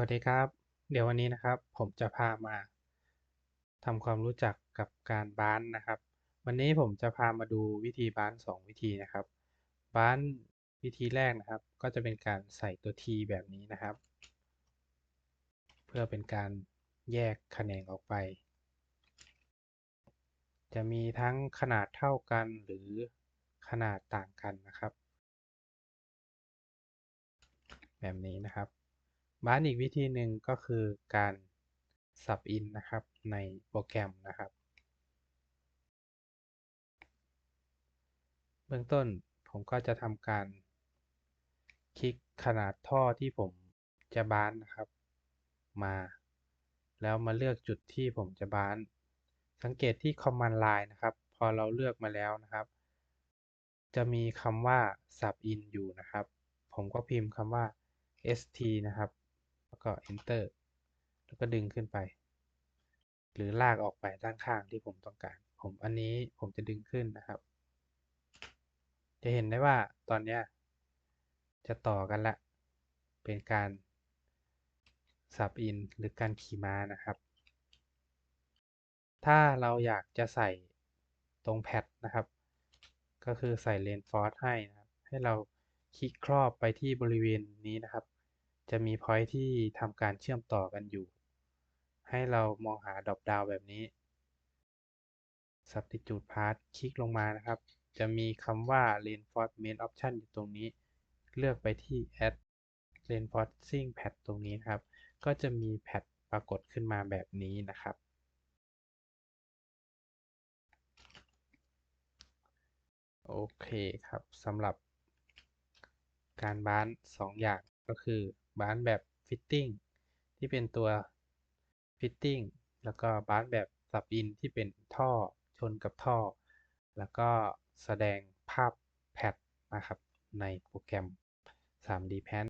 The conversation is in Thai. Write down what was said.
วัสดีครับ เดี๋ยววันนี้นะครับผมจะพามาทำความรู้จักกับการบ้านนะครับ วันนี้ผมจะพามาดูวิธีบ้านสองวิธีนะครับบ้านวิธีแรกนะครับ ก็จะเป็นการใส่ตัว t แบบนี้นะครับ เพื่อเป็นการแยกแขนงออกไป จะมีทั้งขนาดเท่ากันหรือขนาดต่างกันนะครับ แบบนี้นะครับ บ้านอีกวิธีหนึ่งก็คือการ sub in นนะครับในโปรแกรมนะครับ เบื้องต้นผมก็จะทำการคลิกขนาดท่อที่ผมจะบานนะครับ มา แล้วมาเลือกจุดที่ผมจะบาน สังเกตที่ command line นะครับ พอเราเลือกมาแล้วนะครับ จะมีคำว่า sub in อยู่นะครับ ผมก็พิมพ์คำว่า st นะครับ ก็ enter แล้วก็ดึงขึ้นไป หรือลากออกไปด้านข้างที่ผมต้องการ ผมอันนี้ผมจะดึงขึ้นนะครับ จะเห็นได้ว่าตอนนี้จะต่อกันละ เป็นการ sub in หรือการขี่ม้านะครับ ถ้าเราอยากจะใส่ตรงแพดนะครับ ก็คือใส่ reinforce ให้นะครับ ให้เราคลิกครอบไปที่บริเวณนี้นะครับ จะมี point ที่ทำการเชื่อมต่อกันอยู่ ให้เรามองหาดอปดาวแบบนี้ substitute path คลิกลงมานะครับ จะมีคำว่า reinforcement option อยู่ตรงนี้ เลือกไปที่ add reinforcing pad ตรงนี้นะครับ ก็จะมีแพดปรากฏขึ้นมาแบบนี้นะครับ โอเคครับสำหรับการบ้าน2อย่าง ก็คือบานแบบฟิตติ้งที่เป็นตัวฟิตติ้งแล้วก็บานแบบสับอินที่เป็นท่อชนกับท่อ แล้วก็แสดงภาพแพทนะครับในโปรแกรม 3D Pan